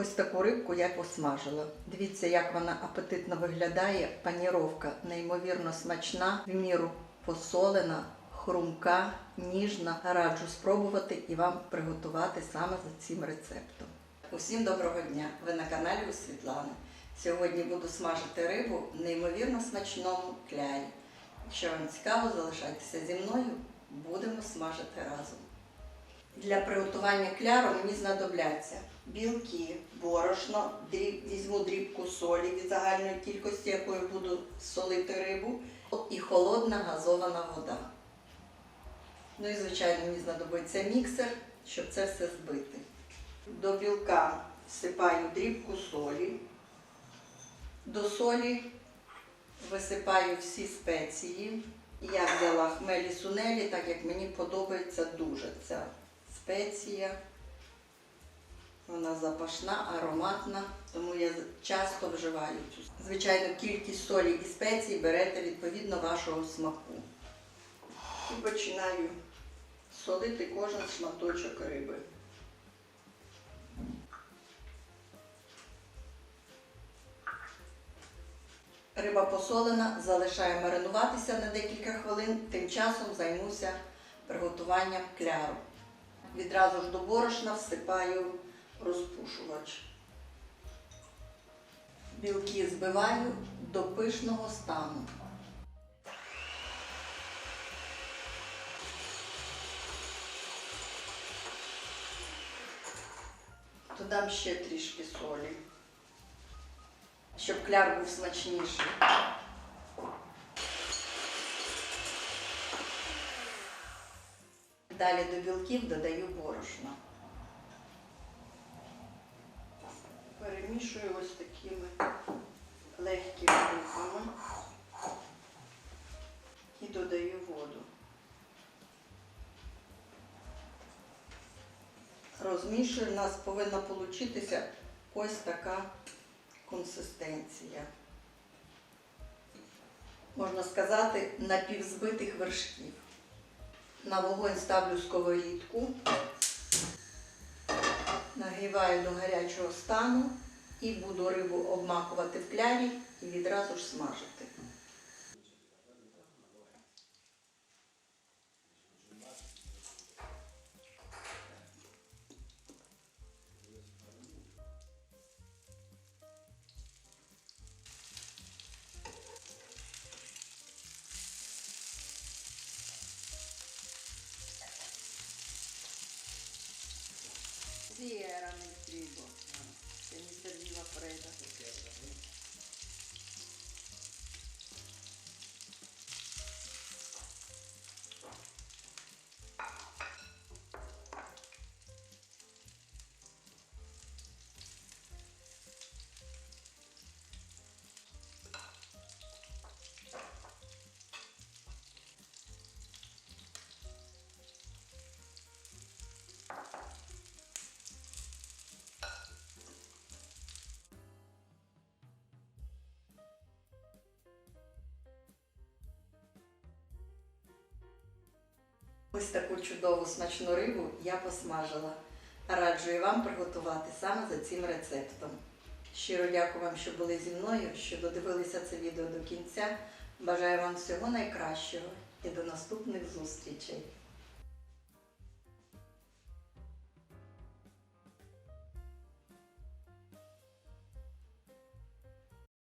Ось таку рибку я посмажила. Дивіться, як вона апетитно виглядає. Паніровка неймовірно смачна, в міру посолена, хрумка, ніжна. Раджу спробувати і вам приготувати саме за цим рецептом. Усім доброго дня! Ви на каналі у Світлани. Сьогодні буду смажити рибу в неймовірно смачному клярі. Якщо вам цікаво, залишайтеся зі мною, будемо смажити разом. Для приготування кляру мені знадобляться білки, борошно, візьму дрібку солі від загальної кількості, якою буду солити рибу, і холодна газована вода. Ну і, звичайно, мені знадобиться міксер, щоб це все збити. До білка всипаю дрібку солі. До солі висипаю всі спеції. Я взяла хмелі сунелі, так як мені подобається дуже ця спеція. Вона запашна, ароматна, тому я часто вживаю цю. Звичайно, кількість солі і спецій берете відповідно вашого смаку. І починаю солити кожен шматочок риби. Риба посолена, залишаю маринуватися на декілька хвилин, тим часом займуся приготуванням кляру. Відразу ж до борошна всипаю розпушувач. Білки збиваю до пишного стану. Додам ще трішки солі, щоб кляр був смачніший. Далі до білків додаю борошно. Перемішую ось такими легкими рухами і додаю воду. Розмішую, у нас повинна получитися ось така консистенція. Можна сказати, напівзбитих вершків. На вогонь ставлю сковорідку, нагріваю до гарячого стану і буду рибу обмакувати в клярі і відразу ж смажити. Sì, era nel frigo, che mi serviva fredda. Ось таку чудову смачну рибу я посмажила. Раджу і вам приготувати саме за цим рецептом. Щиро дякую вам, що були зі мною, що додивилися це відео до кінця. Бажаю вам всього найкращого і до наступних зустрічей!